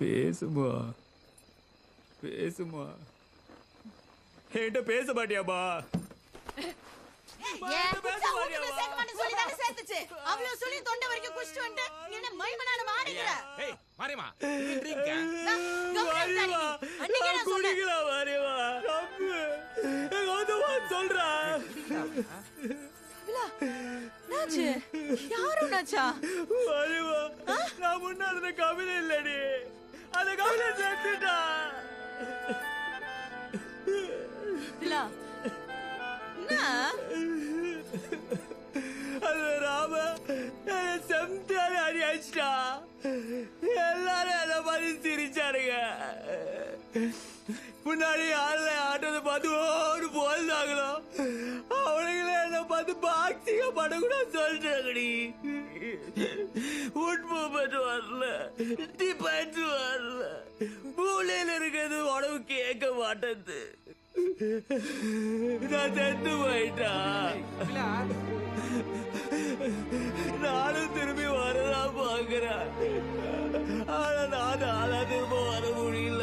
பேசுமா பேசுமா என்கிட்ட பேச மாட்டியாமா சொல்றா. என்னாச்சு? யாரு என்னாச்சா? மாரியம்மா நான் முன்னாடி கவிதை இல்லடி அந்த கவிதை சேர்த்துட்டா? அது ராம செம்டால அடி அடிச்சிட்டா எல்லாரும் என்ன மாதிரி சிரிச்சாருங்க முன்னாடி ஆள்ல ஆட்டத்தை பார்த்து ஓடு போந்தாங்களோ அவனுங்களே என்ன பார்த்து படம் கூட சொல்றாங்கடி. உட் மூமெண்ட் வரல. டிபெண்ட் வரல. மூலையில இருக்கிறது உடம்பு கேட்க மாட்டேது நான் செத்து போயிட்டா. நானும் திரும்பி வரலாம் பாக்குறேன். ஆனா நான் ஆளா திரும்ப வர முடியல.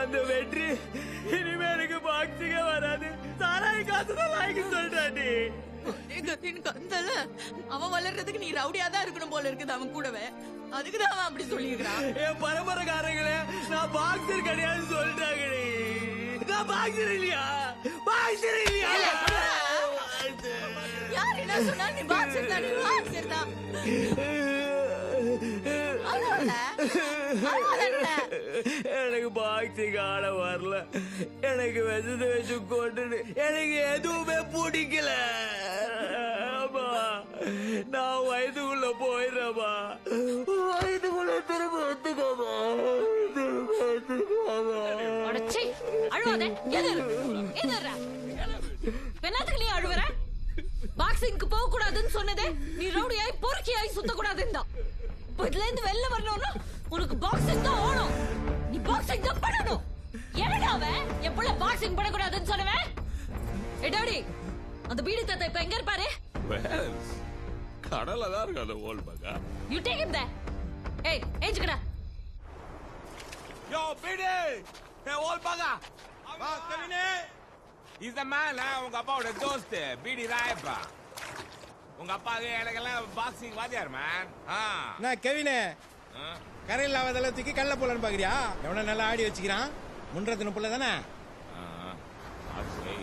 அந்த வெற்றி இனிமே எனக்கு பாக்ஸிங்க வராது. சாராய் காசு தான் வாங்கி கத்தின்னு கந்தல. அவன் வளர்றதுக்கு நீ ரவுடியா தான் இருக்கணும் போல இருக்குது அவன் கூடவே. அதுக்குதான் அவன் அப்படி சொல்லியிருக்கிறான். என் பரம்பரைக்காரங்களே நான் பாக்ஸர் கிடையாதுன்னு சொல்லிட்டாங்கடி நான் பாக்ஸர் இல்லையா? பாக்ஸர் இல்லையா? யார் என்ன சொன்னா நீ பாக்ஸர் தான் நீ பாக்ஸர் தான். எனக்கு பாக்ஸிங் ஆட வரல. எனக்கு விஷத்தை வச்சு கொண்டு எனக்கு எதுவுமே பிடிக்கல. நான் வயதுக்குள்ள போயிடுறேம்மா. வயதுக்குள்ள திரும்ப வந்துக்கோமா அழுவாத. என்னத்துக்கு நீ அழுவுற? பாக்ஸிங்க்கு போக கூடாதுன்னு சொன்னதே நீ ரவுடியாய் பொறுக்கியாய் சுத்த கூடாதுன்னு தான் இப்ப இதுல இருந்து வெளில வரணும்னா உனக்கு பாக்ஸிங் தான் ஓடும். நீ பாக்ஸிங் தான் பண்ணணும். என்னடா அவன்? என் புள்ள பாக்ஸிங் பண்ணக்கூடாதுன்னு சொன்னவன்? எடாடி அந்த பீடி தத்தை இப்ப எங்க இருப்பாரு? கடல்ல தான் இருக்கு அந்த ஓல் பகா யூ டேக் him there. ஏய் ஏஞ்சுக்கடா. யோ பீடி! ஏ ஓல் பகா வா கவினே இஸ் த மேன் உங்க அப்பாவோட தோஸ்த். பீடி ராயப்பா. உங்க அப்பாக்கு எனக்கெல்லாம் பாக்ஸிங் வாத்தியார் மேன் ஆ. நான் கெவினே. கரையில் ஆவதெல்லாம் தூக்கி கல்ல போலன்னு பாக்குறியா? எவன நல்லா ஆடி வச்சுக்கிறான். முன்றத்தின புள்ள தானே.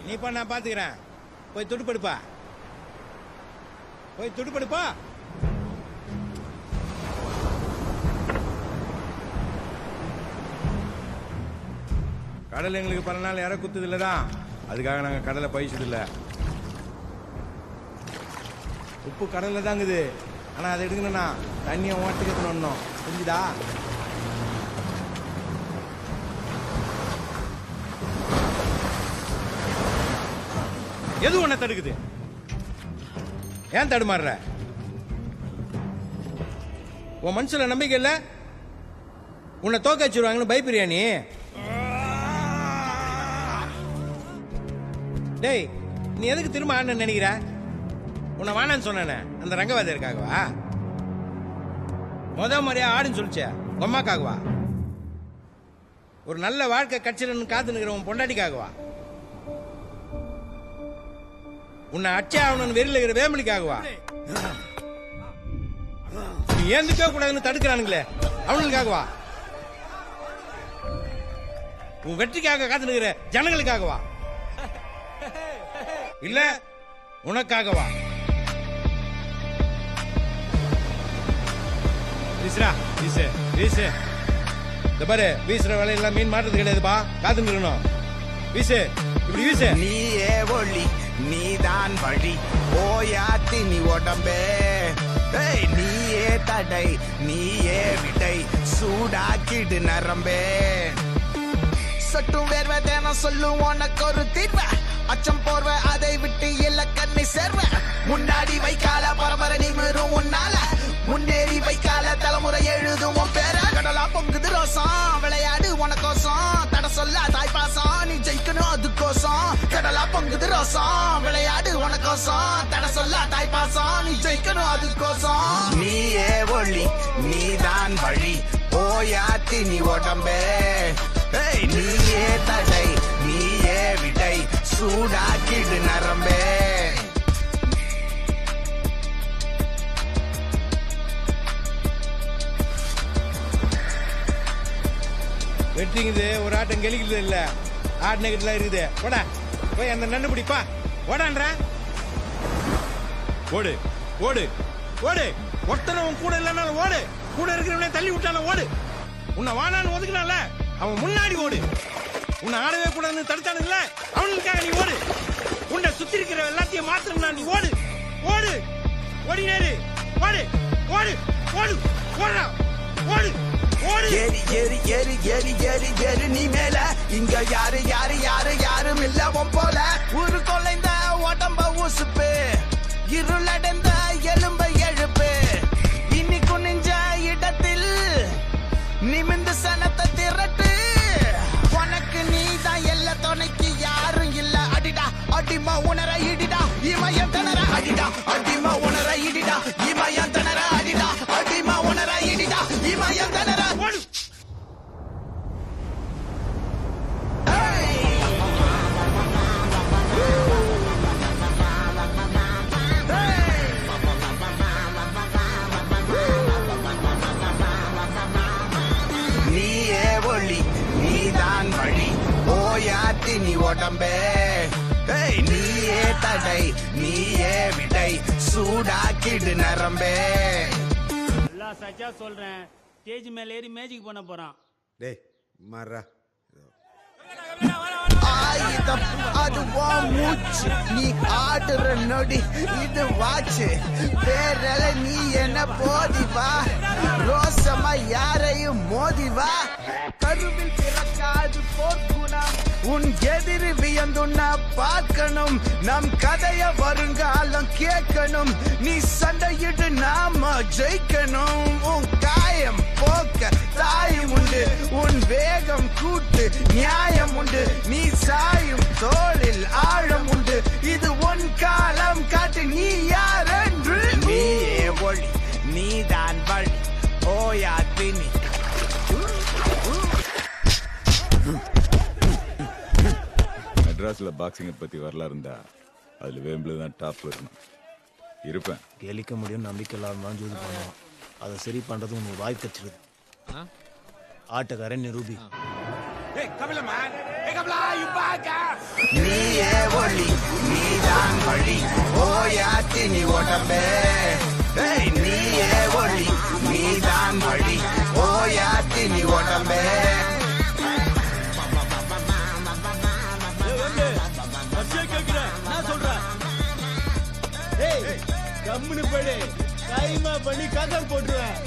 நீ பா நான் பாத்துக்கிறேன். போய் துடுப்படுப்பா போய் துடுப்படுப்பா கடல் எங்களுக்கு பல நாள் இற குத்துது இல்லதான் அதுக்காக நாங்க கடலை பயிச்சது இல்ல உப்பு கடல்ல தாங்குது. ஆனா அதை எடுக்கணும்னா தண்ணியை ஓட்டுக்கு ஒன்றும் புரிஞ்சுதா? எது உன்னை தடுக்குது? ஏன் தடுமாறுற? உன் மனசுல நம்பிக்கை இல்ல? உன்னை தோக்க வச்சிருவாங்கன்னு பயப்படுறியா நீ டேய் நீ எதுக்கு திரும்ப ஆடணும்னு நினைக்கிற? உன்னை வேணான்னு சொன்னானே அந்த ரங்கவாதி இருக்காகவா முத முறையா ஆடுன்னு சொல்லிச்சே உங்க ஒரு நல்ல வாழ்க்கை கட்சியிலன்னு காத்து நிற்கிற உன் பொண்டாட்டிக்காகவா? உன்னை அச்சே ஆகணும்னு வெறியில் இருக்கிற வேமலிக்காகவா நீ ஏந்துக்க கூடாதுன்னு தடுக்கிறானுங்களே அவனுங்களுக்காகவா? உன் வெற்றிக்காக காத்து நிற்கிற ஜனங்களுக்காகவா? இல்ல உனக்காகவா? வீசுறா வீசு வீசு. இந்த பாரு வீசுற வேலையெல்லாம் மீன் மாட்டுறது கிடையாதுப்பா. காத்து நிக்கணும் வீசு இப்படி வீசு. நீயே ஒளி நீதான் வழி. ஓயாத்தி நீ உடம்பே. ஏய், நீயே தடை நீயே விடை. சூடாக்கிடு நரம்பே. சட்டும் வேர்வை தேனம் சொல்லும் உனக்கு ஒரு தீர்வை. அச்சம் போர்வ அதை விட்டு இல்ல கண்ணி சேர்வ. முன்னாடி வைக்கால பரம்பரை நிமிரும் உன்னால. முன்னேறி வைக்கால ரோசம் விளையாடு உனக்கோசம் சந்தோஷம் தட சொல்ல தாய் பாசம் நீ ஜெயிக்கணும் அதுக்கோசம். நீயே ஒளி நீதான் வழி ஓயாத்தி நீ உடம்பே. நீயே தடை நீயே விடை சூடாக்கிடு நரம்பே. வெட்டிங்குது ஒரு ஆட்டம் கெலிக்கிறது இல்ல? ஆட்டு நெகட்டில் இருக்குது. போடா. போய் அந்த நண்ணு பிடிப்பா. ஓடான்ற? ஓடு ஓடு ஓடு. ஒருத்தனை உன் கூட இல்லைனாலும் ஓடு. கூட இருக்கிறவனே தள்ளி விட்டாலும் ஓடு. உன்னை வானான்னு ஒதுக்குனால அவன் முன்னாடி ஓடு. உன்னை ஆடவே கூடாதுன்னு தடுத்தானுங்கள அவனுக்காக நீ ஓடு. உன்னை சுத்தி இருக்கிற எல்லாத்தையும் மாத்திரம்னா நீ ஓடு. ஓடு. ஓடினேரு ஓடு. ஓடு. ஓடு. ஓடுறா ஓடு. ஓடு. ஏறி ஏறி ஏறி ஏறி ஏறி ஏறி நீ மேல இங்க யாரு யாரு யாரு யாரும் இல்ல போல. ஒரு கொலைந்த உடம்ப உசுப்பு. இருளடைந்த சூடாக்கிடு நரம்பே. எல்லாம் சச்சா சொல்றேன். ஸ்டேஜ் மேல ஏறி மேஜிக் பண்ண போறான். டேய் மாறா. அது உன் மூச்சு. நீ ஆடுற நொடி இது வாச்சு. பேரல நீ என்ன போதி வா. ரோசமா யாரையும் மோதி வா. கருவில் பிறக்காது போர்க்குணம் உன் எதிரி வியந்துன்னா பார்க்கணும். நம் கதைய வருங்காலம் கேட்கணும். நீ சண்டையிட்டு நாம ஜெயிக்கணும். உன் காயம் போக்க தாயும் உண்டு. உன் வேகம் கூட்டு நியாயம் உண்டு. நீ சாயும் தோளில் ஆழம் உண்டு. இது உன் காலம் காட்டு நீ யார் என்று? நீயே ஒளி நீதான் வழி. ஓயா தினி மெட்ராஸ்ல பாக்ஸிங்கை பத்தி வரலாறு இருந்தா அதுல வேம்பிள் தான் டாப் இருக்கணும். இருப்பேன். கெலிக்க முடியும் நம்பிக்கை இல்லாம தான் ஜூது பண்ணுவான் அதை சரி பண்றது உனக்கு வாய்ப்பு கிடைச்சிருது ஆட்டக்காரன் நிரூபி? நீயே ஒளி நீதான் வழி ஓயா தினி உடம்பே. கம்முனு படு டைமா பண்ணி கதம் போட்டுருவேன்.